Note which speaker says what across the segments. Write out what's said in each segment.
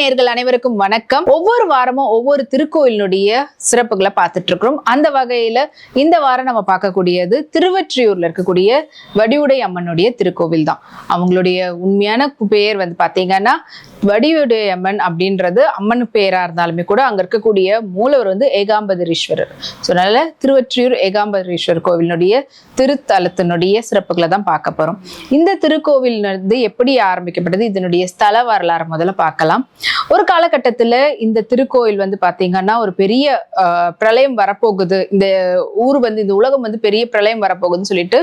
Speaker 1: நேர்கள் அனைவருக்கும் வணக்கம். ஒவ்வொரு வாரமும் ஒவ்வொரு திருக்கோயிலினுடைய சிறப்புகளை பார்த்துட்டு இருக்கிறோம் அந்த வகையில இந்த வாரம் நம்ம பார்க்கக்கூடியது திருவற்றியூர்ல இருக்கக்கூடிய வடிவுடை அம்மனுடைய திருக்கோவில் தான் அவங்களுடைய உண்மையான பெயர் வந்து பாத்தீங்கன்னா வடிவுடை அம்மன் அப்படின்றது அம்மன் பெயரா இருந்தாலுமே கூட அங்க இருக்கக்கூடிய மூலவர் வந்து ஏகாம்பதரீஸ்வரர். ஸோ அதனால திருவற்றியூர் ஏகாம்பதரீஸ்வரர் கோவிலினுடைய திருத்தலத்தினுடைய சிறப்புகளை தான் பார்க்க போறோம். இந்த திருக்கோவில் வந்து எப்படி ஆரம்பிக்கப்பட்டது? இதனுடைய ஸ்தல வரலாறு முதல்ல பார்க்கலாம். ஒரு காலகட்டத்துல இந்த திருக்கோயில் வந்து பாத்தீங்கன்னா ஒரு பெரிய ஆஹ், பிரளயம் வரப்போகுது. இந்த ஊர் வந்து இந்த உலகம் வந்து பெரிய பிரளயம் வரப்போகுதுன்னு சொல்லிட்டு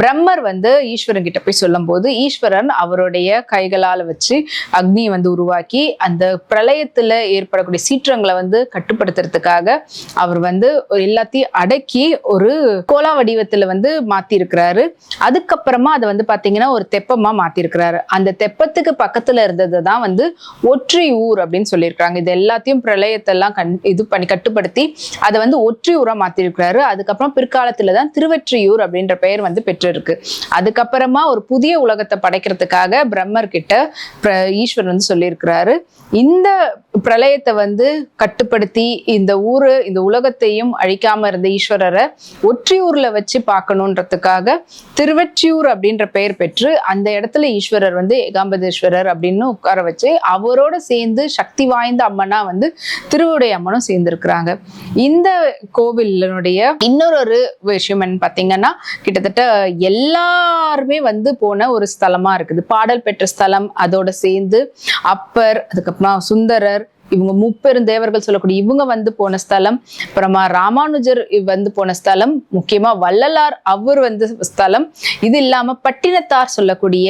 Speaker 1: பிரம்மர் வந்து ஈஸ்வரன் கிட்ட போய் சொல்லும்போது ஈஸ்வரன் அவருடைய கைகளால வச்சு அக்னி வந்து உருவாக்கி அந்த பிரளயத்துல ஏற்படக்கூடிய சீற்றங்களை வந்து கட்டுப்படுத்துறதுக்காக அவர் வந்து எல்லாத்தையும் அடக்கி ஒரு கோலா வடிவத்தில் வந்து மாற்றிருக்கிறாரு அதுக்கப்புறமா அதை வந்து பார்த்தீங்கன்னா ஒரு தெப்பமாக மாற்றிருக்கிறாரு அந்த தெப்பத்துக்கு பக்கத்தில் இருந்தது தான் வந்து ஒற்றை ஊர் அப்படின்னு சொல்லியிருக்கிறாங்க. இது எல்லாத்தையும் பிரளயத்தெல்லாம் கண் இது பண்ணி கட்டுப்படுத்தி அதை வந்து ஒற்றை ஊராக மாத்திருக்கிறாரு. அதுக்கப்புறம் பிற்காலத்தில் தான் திருவெற்றியூர் அப்படின்ற பெயர் வந்து பெற்றிருக்கு. அதுக்கப்புறமா ஒரு புதிய உலகத்தை படைக்கிறதுக்காக பிரம்மர் கிட்ட ஈஸ்வர் வந்து சொல்லியிருக்கிறாரு. இந்த பிரளயத்தை வந்து கட்டுப்படுத்தி இந்த ஊரு இந்த உலகத்தையும் அழிக்காம இருந்த ஈஸ்வரரை ஒற்றியூர்ல வச்சு பார்க்கணுன்றதுக்காக திருவெற்றியூர் அப்படின்ற பெயர் பெற்று அந்த இடத்துல ஈஸ்வரர் வந்து ஏகாம்பதேஸ்வரர் அப்படின்னு உட்கார வச்சு அவரோட சேர்ந்து சக்தி வாய்ந்த அம்மனா வந்து திருவுடை அம்மனும் சேர்ந்திருக்கிறாங்க. இந்த கோவிலினுடைய இன்னொரு ஒரு விஷயம் என்ன பார்த்தீங்கன்னா கிட்டத்தட்ட எல்லாருமே வந்து போன ஒரு ஸ்தலமா இருக்குது. பாடல் பெற்ற ஸ்தலம் அதோட சேர்ந்து அப்பர் அதுக்கப்புறம் சுந்தரர் இவங்க முப்பெரும் தேவர்கள் சொல்லக்கூடிய இவங்க வந்து போன ஸ்தலம் அப்புறமா ராமானுஜர் இவ் வந்து போன ஸ்தலம் முக்கியமா வள்ளலார் அவர் வந்து ஸ்தலம். இது இல்லாம பட்டினத்தார் சொல்லக்கூடிய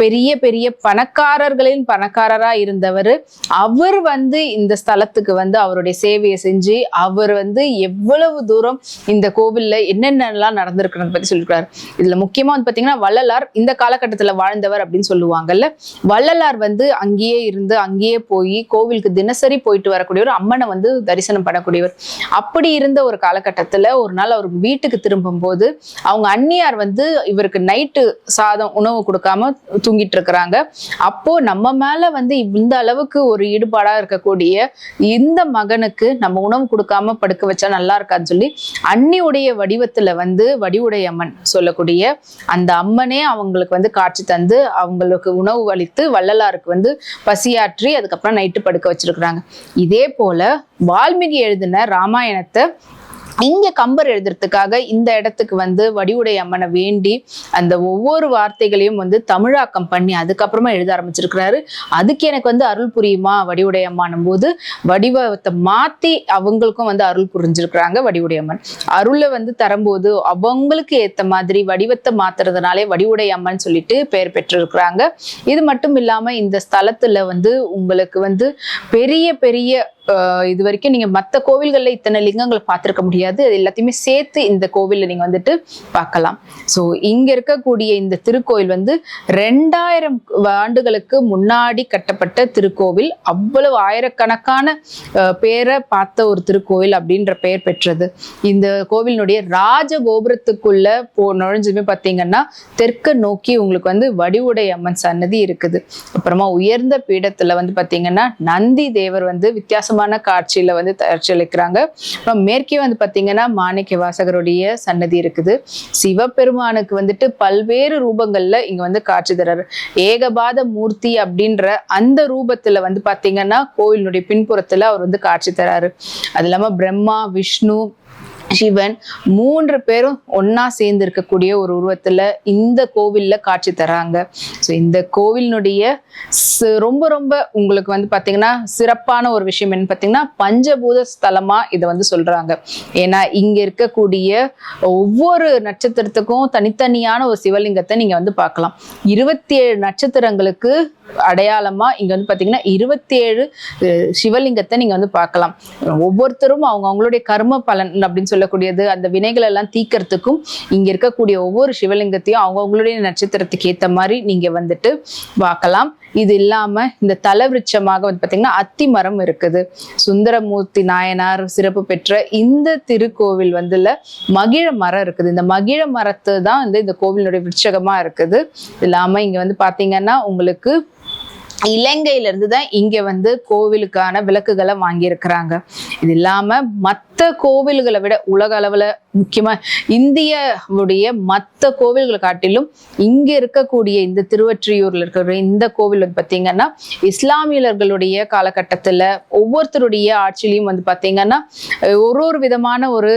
Speaker 1: பெரிய பெரிய பணக்காரர்களின் பணக்காரராக இருந்தவர். அவர் வந்து இந்த ஸ்தலத்துக்கு வந்து அவருடைய சேவையை செஞ்சு அவர் வந்து எவ்வளவு தூரம் இந்த கோவிலில் என்னென்னலாம் நடந்திருக்கிறது பற்றி சொல்லியிருக்காரு இதில் முக்கியமாக வந்து பார்த்தீங்கன்னா வள்ளலார் இந்த காலகட்டத்தில் வாழ்ந்தவர் அப்படின்னு சொல்லுவாங்கல்ல. வள்ளலார் வந்து அங்கேயே இருந்து அங்கேயே போய் கோவிலுக்கு தினசரி போயிட்டு வரக்கூடியவர் அம்மனை வந்து தரிசனம் பண்ணக்கூடியவர். அப்படி இருந்த ஒரு காலகட்டத்தில் ஒரு நாள் அவர் வீட்டுக்கு திரும்பும்போது அவங்க அன்னியார் வந்து இவருக்கு நைட்டு சாதம் உணவு கொடுக்காம தூங்கிட்டு இருக்கிறாங்க அப்போ நம்ம மேல வந்து இந்த அளவுக்கு ஒரு ஈடுபாடா இருக்கக்கூடிய இந்த மகனுக்கு நம்ம உணவு கொடுக்காம படுக்க வச்சா நல்லா இருக்கான்னு சொல்லி அன்னியுடைய வடிவத்துல வந்து வடிவுடைய அம்மன் சொல்லக்கூடிய அந்த அம்மனே அவங்களுக்கு வந்து காட்சி தந்து அவங்களுக்கு உணவு அளித்து வள்ளலாருக்கு வந்து பசியாற்றி அதுக்கப்புறம் நைட்டு படுக்க வச்சிருக்கிறாங்க. இதே போல வால்மீகி எழுதின ராமாயணத்தை இங்க கம்பர் எழுதுறதுக்காக இந்த இடத்துக்கு வந்து வடிவுடை அம்மனை வேண்டி அந்த ஒவ்வொரு வார்த்தைகளையும் வந்து தமிழாக்கம் பண்ணி அதுக்கப்புறமா எழுத ஆரம்பிச்சிருக்கிறாரு. அதுக்கு எனக்கு வந்து அருள் புரியுமா வடிவுடை அம்மானும் போது? வடிவத்தை மாத்தி அவங்களுக்கும் வந்து அருள் புரிஞ்சிருக்கிறாங்க வடிவுடை அம்மன். அருளை வந்து தரும்போது அவங்களுக்கு ஏத்த மாதிரி வடிவத்தை மாத்துறதுனாலே வடிவுடை அம்மன் சொல்லிட்டு பெயர் பெற்றிருக்கிறாங்க. இது மட்டும் இல்லாம இந்த ஸ்தலத்துல வந்து உங்களுக்கு வந்து பெரிய பெரிய இது வரைக்கும் நீங்க மத்த கோவில்கள்ல இத்தனை லிங்கங்களை பார்த்திருக்க முடியாது. அது எல்லாத்தையுமே சேர்த்து இந்த கோவில்ல நீங்க வந்துட்டு பார்க்கலாம். ஸோ இங்க இருக்கக்கூடிய இந்த திருக்கோயில் வந்து ரெண்டாயிரம் ஆண்டுகளுக்கு முன்னாடி கட்டப்பட்ட திருக்கோவில். அவ்வளவு ஆயிரக்கணக்கான பேரை பார்த்த ஒரு திருக்கோவில் அப்படின்ற பெயர் பெற்றது. இந்த கோவிலினுடைய ராஜ கோபுரத்துக்குள்ள போ நுழைஞ்சுமே பார்த்தீங்கன்னா தெற்க நோக்கி உங்களுக்கு வந்து வடிவுடை அம்மன் சன்னதி இருக்குது. அப்புறமா உயர்ந்த பீடத்துல வந்து பாத்தீங்கன்னா நந்தி தேவர் வந்து வித்தியாசமான காட்சியில வந்து தயாரிச்சளிக்கிறாங்க அப்புறம் மேற்கே வந்து பாத்தீங்கன்னா மாணிக்க வாசகருடைய சன்னதி இருக்குது. சிவபெருமானுக்கு வந்துட்டு பல்வேறு ரூபங்கள்ல இங்க வந்து காட்சி தர்றாரு ஏகபாத மூர்த்தி அப்படின்ற அந்த ரூபத்துல வந்து பாத்தீங்கன்னா கோயிலினுடைய பின்புறத்துல அவர் வந்து காட்சி தராரு. அது இல்லாம பிரம்மா விஷ்ணு சிவன் மூன்று பேரும் ஒன்னா சேர்ந்து இருக்கக்கூடிய ஒரு உருவத்துல இந்த கோவில்ல காட்சி தராங்க ஸோ இந்த கோவிலினுடைய ரொம்ப ரொம்ப உங்களுக்கு வந்து பாத்தீங்கன்னா சிறப்பான ஒரு விஷயம் என்னன்னு பாத்தீங்கன்னா பஞ்சபூத ஸ்தலமா இதை வந்து சொல்றாங்க. ஏன்னா இங்க இருக்கக்கூடிய ஒவ்வொரு நட்சத்திரத்துக்கும் தனித்தனியான ஒரு சிவலிங்கத்தை நீங்க வந்து பார்க்கலாம். இருபத்தி ஏழு நட்சத்திரங்களுக்கு அடையாளமா இங்க வந்து பாத்தீங்கன்னா இருபத்தி ஏழு சிவலிங்கத்தை நீங்க வந்து பார்க்கலாம். ஒவ்வொருத்தரும் அவங்க அவங்களுடைய கர்ம பலன் அப்படின்னு சொல்லி சொல்லக்கூடியது. அந்த வினைகள் எல்லாம் தீக்கிறதுக்கும் இங்க இருக்கக்கூடிய ஒவ்வொரு சிவலிங்கத்தையும் அவங்க அவங்களுடைய நட்சத்திரத்துக்கு ஏத்த மாதிரி நீங்க வந்துட்டு பார்க்கலாம். இது இல்லாம இந்த தலவிருட்சமாக வந்து பாத்தீங்கன்னா அத்தி மரம் இருக்குது. சுந்தரமூர்த்தி நாயனார் சிறப்பு பெற்ற இந்த திருக்கோவில் வந்துல மகிழ மரம் இருக்குது. இந்த மகிழ மரத்து தான் வந்து இந்த கோவிலுடைய விருட்சகமா இருக்குது. இல்லாமல் இல்லாம இங்க வந்து பாத்தீங்கன்னா உங்களுக்கு இலங்கையில இருந்து தான் இங்க வந்து கோவிலுக்கான விளக்குகளை வாங்கியிருக்கிறாங்க. இது இல்லாம மற்ற கோவில்களை விட உலக அளவுல முக்கியமா இந்தியாவுடைய மற்ற கோவில்களை காட்டிலும் இங்க இருக்கக்கூடிய இந்த திருவற்றியூர்ல இருக்கிற இந்த கோவில் வந்து பாத்தீங்கன்னா இஸ்லாமியர்களுடைய காலகட்டத்துல ஒவ்வொருத்தருடைய ஆட்சியிலையும் வந்து பாத்தீங்கன்னா ஒரு ஒரு விதமான ஒரு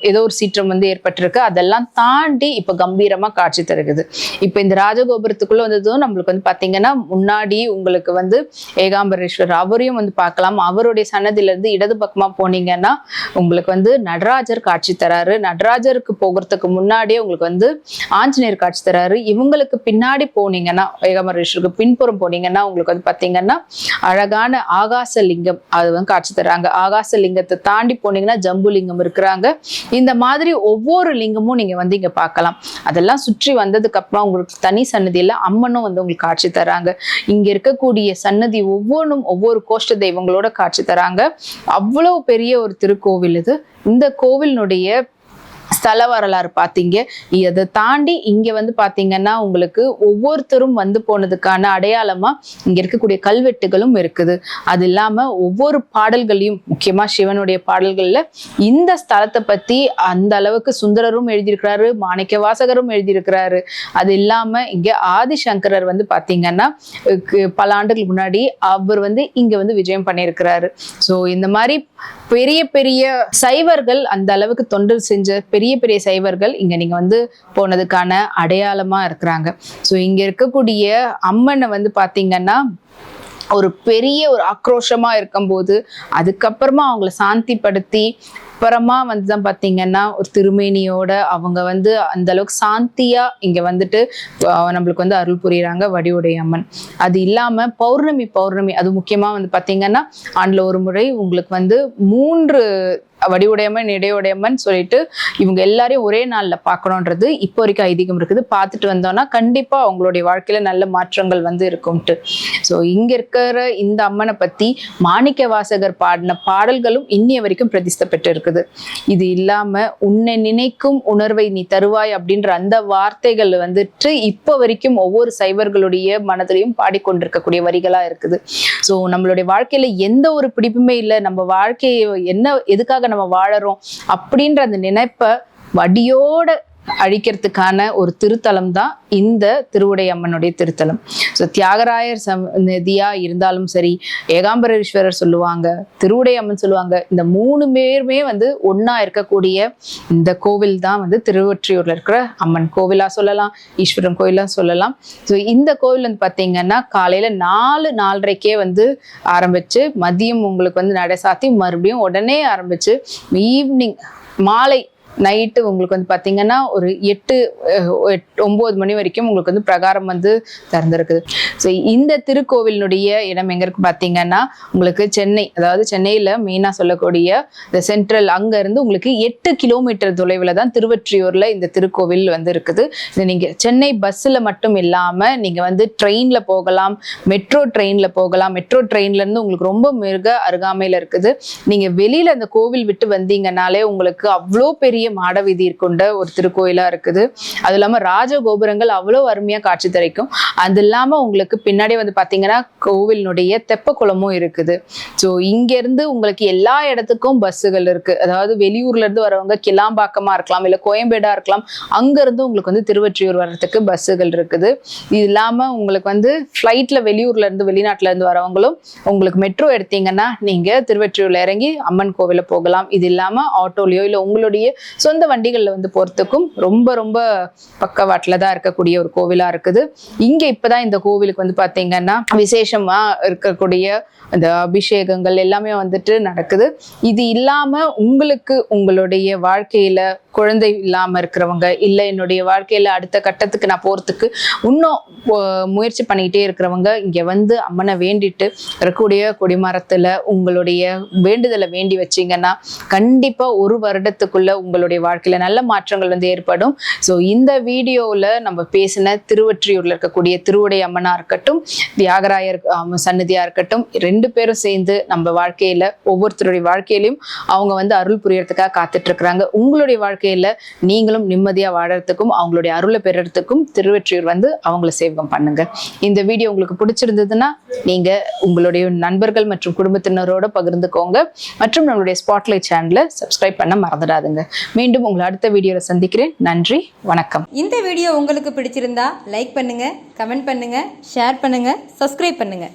Speaker 1: ஏதோ ஒரு சீற்றம் வந்து ஏற்பட்டிருக்கு. அதெல்லாம் தாண்டி இப்ப கம்பீரமா காட்சி தருகுது இப்ப இந்த ராஜகோபுரத்துக்குள்ள வந்ததும் நம்மளுக்கு வந்து பாத்தீங்கன்னா முன்னாடி உங்களுக்கு வந்து ஏகாம்பரேஸ்வரர் அவரையும் வந்து பார்க்கலாம். அவருடைய சன்னதியிலிருந்து இடது பக்கமாக போனீங்கன்னா உங்களுக்கு வந்து நடராஜர் காட்சி தராரு. நடராஜருக்கு போகிறதுக்கு முன்னாடியே உங்களுக்கு வந்து ஆஞ்சநேயர் காட்சி தராரு. இவங்களுக்கு பின்னாடி போனீங்கன்னா ஏகாம்பரேஸ்வருக்கு பின்புறம் போனீங்கன்னா உங்களுக்கு வந்து பார்த்தீங்கன்னா அழகான ஆகாச லிங்கம் அது வந்து காட்சி தராங்க. ஆகாச லிங்கத்தை தாண்டி போனீங்கன்னா ஜம்பு லிங்கம் இருக்கிறாங்க. இந்த மாதிரி ஒவ்வொரு லிங்கமும் நீங்கள் வந்து இங்கே பார்க்கலாம். அதெல்லாம் சுற்றி வந்ததுக்கு அப்புறம் உங்களுக்கு தனி சன்னதியில் அம்மனும் வந்து உங்களுக்கு காட்சி தராங்க. இங்கே இருக்க இருக்கக்கூடிய சன்னதி ஒவ்வொன்றும் ஒவ்வொரு கோஷ்ட தெய்வங்களோட காட்சி தராங்க. அவ்வளவு பெரிய ஒரு திருக்கோவில் இது. இந்த கோவிலினுடைய ஸ்தல வரலாறு பார்த்தீங்க அதை தாண்டி இங்கே வந்து பார்த்தீங்கன்னா உங்களுக்கு ஒவ்வொருத்தரும் வந்து போனதுக்கான அடையாளமாக இங்கே இருக்கக்கூடிய கல்வெட்டுகளும் இருக்குது. அது இல்லாமல் ஒவ்வொரு பாடல்களையும் முக்கியமாக சிவனுடைய பாடல்களில் இந்த ஸ்தலத்தை பற்றி அந்த அளவுக்கு சுந்தரரும் எழுதியிருக்கிறாரு மாணிக்க வாசகரும் எழுதியிருக்கிறாரு. அது இல்லாமல் இங்கே ஆதிசங்கரர் வந்து பார்த்தீங்கன்னா பல ஆண்டுகள் முன்னாடி அவர் வந்து இங்கே வந்து விஜயம் பண்ணியிருக்கிறாரு. ஸோ இந்த மாதிரி பெரிய பெரிய சைவர்கள் அந்த அளவுக்கு தொண்டர் செஞ்ச பெரிய பெரிய சைவர்கள் இங்க நீங்க வந்து போனதுக்கான அடையாளமா இருக்கிறாங்க. ஸோ இங்க இருக்கக்கூடிய அம்மனை வந்து பாத்தீங்கன்னா ஒரு பெரிய ஒரு ஆக்ரோஷமா இருக்கும்போது அதுக்கப்புறமா அவங்கள சாந்திப்படுத்தி அப்புறமா வந்து தான் பார்த்தீங்கன்னா ஒரு திருமேனியோட அவங்க வந்து அந்த அளவுக்கு சாந்தியா இங்க வந்துட்டு நம்மளுக்கு வந்து அருள் புரியுறாங்க வடிவுடைய அம்மன். அது இல்லாம பௌர்ணமி பௌர்ணமி அது முக்கியமா வந்து பாத்தீங்கன்னா ஆண்டுல ஒரு முறை உங்களுக்கு வந்து மூன்று வடிவுடையம்மன் இடையுடையம்மன் சொல்லிட்டு இவங்க எல்லாரையும் ஒரே நாள்ல பார்க்கணுன்றது இப்போ வரைக்கும் ஐதீகம் இருக்குது. பார்த்துட்டு வந்தோம்னா கண்டிப்பா அவங்களுடைய வாழ்க்கையில நல்ல மாற்றங்கள் வந்து இருக்கும்ட்டு. ஸோ இங்கே இருக்கிற இந்த அம்மனை பற்றி மாணிக்க வாசகர் பாடின பாடல்களும் இன்னிய வரைக்கும் பிரதிஷ்டப்பட்டு இருக்குது இது இல்லாம உன்னை நினைக்கும் உணர்வை நீ தருவாய் அப்படின்ற அந்த வார்த்தைகள் வந்துட்டு இப்போ வரைக்கும் ஒவ்வொரு சைவர்களுடைய மனதிலையும் பாடிக்கொண்டிருக்கக்கூடிய வரிகளா இருக்குது. ஸோ நம்மளுடைய வாழ்க்கையில எந்த ஒரு பிடிப்புமே இல்லை. நம்ம வாழ்க்கையை என்ன எதுக்காக நம்ம வாழறோம் அப்படின்ற அந்த நினைப்பை வடியோட அழிக்கிறதுக்கான ஒரு திருத்தலம் தான் இந்த திருவுடை அம்மனுடைய திருத்தலம். ஸோ தியாகராயர் சம் நதியா இருந்தாலும் சரி ஏகாம்பரேஸ்வரர் சொல்லுவாங்க திருவுடை அம்மன் சொல்லுவாங்க இந்த மூணு பேருமே வந்து ஒன்றா இருக்கக்கூடிய இந்த கோவில் தான் வந்து திருவொற்றியூர்ல இருக்கிற அம்மன் கோவிலா சொல்லலாம் ஈஸ்வரன் கோயிலாக சொல்லலாம். ஸோ இந்த கோவில் வந்து பார்த்தீங்கன்னா காலையில நாலு நாலரைக்கே வந்து ஆரம்பிச்சு மதியம் உங்களுக்கு வந்து நடை சாத்தி மறுபடியும் உடனே ஆரம்பிச்சு ஈவினிங் மாலை நைட்டு உங்களுக்கு வந்து பார்த்தீங்கன்னா ஒரு எட்டு ஒம்பது எட்- மணி வரைக்கும் உங்களுக்கு வந்து பிரகாரம் வந்து திறந்துருக்குது. ஸோ இந்த திருக்கோவிலினுடைய இடம் எங்க இருக்கு பார்த்தீங்கன்னா உங்களுக்கு சென்னை அதாவது சென்னையில் மெயினாக சொல்லக்கூடிய இந்த சென்ட்ரல் அங்கேருந்து உங்களுக்கு எட்டு கிலோமீட்டர் தொலைவில் தான் திருவற்றியூரில் இந்த திருக்கோவில் வந்து இருக்குது இது நீங்கள் சென்னை பஸ்ஸில் மட்டும் இல்லாமல் நீங்கள் வந்து ட்ரெயினில் போகலாம் மெட்ரோ ட்ரெயினில் போகலாம். மெட்ரோ ட்ரெயின்லேருந்து உங்களுக்கு ரொம்ப மிக அருகாமையில் இருக்குது. நீங்கள் வெளியில் அந்த கோவில் விட்டு வந்தீங்கனாலே உங்களுக்கு அவ்வளோ பெரிய மாட வீதி கொண்ட ஒரு திருக்கோயிலா இருக்குது. அது இல்லாமல் ராஜகோபுரங்கள் அவ்வளோ அருமையாக காட்சி தரைக்கும். அது இல்லாமல் உங்களுக்கு பின்னாடி வந்து பார்த்தீங்கன்னா கோவிலினுடைய தெப்பக்குளமும் இருக்குது. ஸோ இங்கேருந்து உங்களுக்கு எல்லா இடத்துக்கும் பஸ்ஸுகள் இருக்கு. அதாவது வெளியூர்லேருந்து வரவங்க கிளாம்பாக்கமாக இருக்கலாம் இல்லை கோயம்பேடா இருக்கலாம் அங்கேருந்து உங்களுக்கு வந்து திருவற்றியூர் வர்றதுக்கு பஸ்ஸுகள் இருக்குது. இது இல்லாமல் உங்களுக்கு வந்து ஃப்ளைட்டில் வெளியூர்ல இருந்து வரவங்களும் உங்களுக்கு மெட்ரோ எடுத்தீங்கன்னா நீங்கள் திருவற்றியூரில் இறங்கி அம்மன் கோவிலில் போகலாம். இது இல்லாமல் ஆட்டோலையோ இல்லை உங்களுடைய சொந்த வண்டிகளில் வந்து போகிறதுக்கும் ரொம்ப ரொம்ப பக்கவாட்டில் தான் இருக்கக்கூடிய ஒரு கோவிலாக இருக்குது. இங்கே இப்போ தான் இந்த கோவிலுக்கு வந்து பார்த்தீங்கன்னா விசேஷமாக இருக்கக்கூடிய அந்த அபிஷேகங்கள் எல்லாமே வந்துட்டு நடக்குது. இது இல்லாமல் உங்களுக்கு உங்களுடைய வாழ்க்கையில் குழந்தை இல்லாம இருக்கிறவங்க இல்ல என்னுடைய வாழ்க்கையில அடுத்த கட்டத்துக்கு நான் போறதுக்கு இன்னும் முயற்சி பண்ணிக்கிட்டே இருக்கிறவங்க இங்க வந்து அம்மனை வேண்டிட்டு இருக்கக்கூடிய கொடிமரத்துல உங்களுடைய வேண்டுதலை வேண்டி வச்சீங்கன்னா கண்டிப்பா ஒரு வருடத்துக்குள்ள உங்களுடைய வாழ்க்கையில நல்ல மாற்றங்கள் வந்து ஏற்படும். ஸோ இந்த வீடியோவில் நம்ம பேசின திருவொற்றியூர்ல இருக்கக்கூடிய திருவுடை அம்மனா இருக்கட்டும் தியாகராயர் ஆம், சன்னதியா இருக்கட்டும் ரெண்டு பேரும் சேர்ந்து நம்ம வாழ்க்கையில ஒவ்வொருத்தருடைய வாழ்க்கையிலையும் அவங்க வந்து அருள் புரியறதுக்காக காத்துட்டு இருக்கிறாங்க. உங்களுடைய வாழ்க்கை இல்லை நீங்களும் நிம்மதியாக வாழறதுக்கும் அவங்களுடைய அருளை பெறறதுக்கும் திருவெற்றியூர் வந்து அவங்கள சேவகம் பண்ணுங்க. இந்த வீடியோ உங்களுக்கு பிடிச்சிருந்ததுன்னா நீங்க உங்களுடைய நண்பர்கள் மற்றும் குடும்பத்தினரோட பகிர்ந்துக்கோங்க. மற்றும் நம்மளுடைய ஸ்பாட்லைட் சேனலை சப்ஸ்கிரைப் பண்ண மறந்துடாதுங்க. மீண்டும் உங்களை அடுத்த வீடியோவில் சந்திக்கிறேன். நன்றி வணக்கம்.
Speaker 2: இந்த வீடியோ உங்களுக்கு பிடிச்சிருந்தா லைக் பண்ணுங்க கமெண்ட் பண்ணுங்க ஷேர் பண்ணுங்க சப்ஸ்கிரைப் பண்ணுங்க.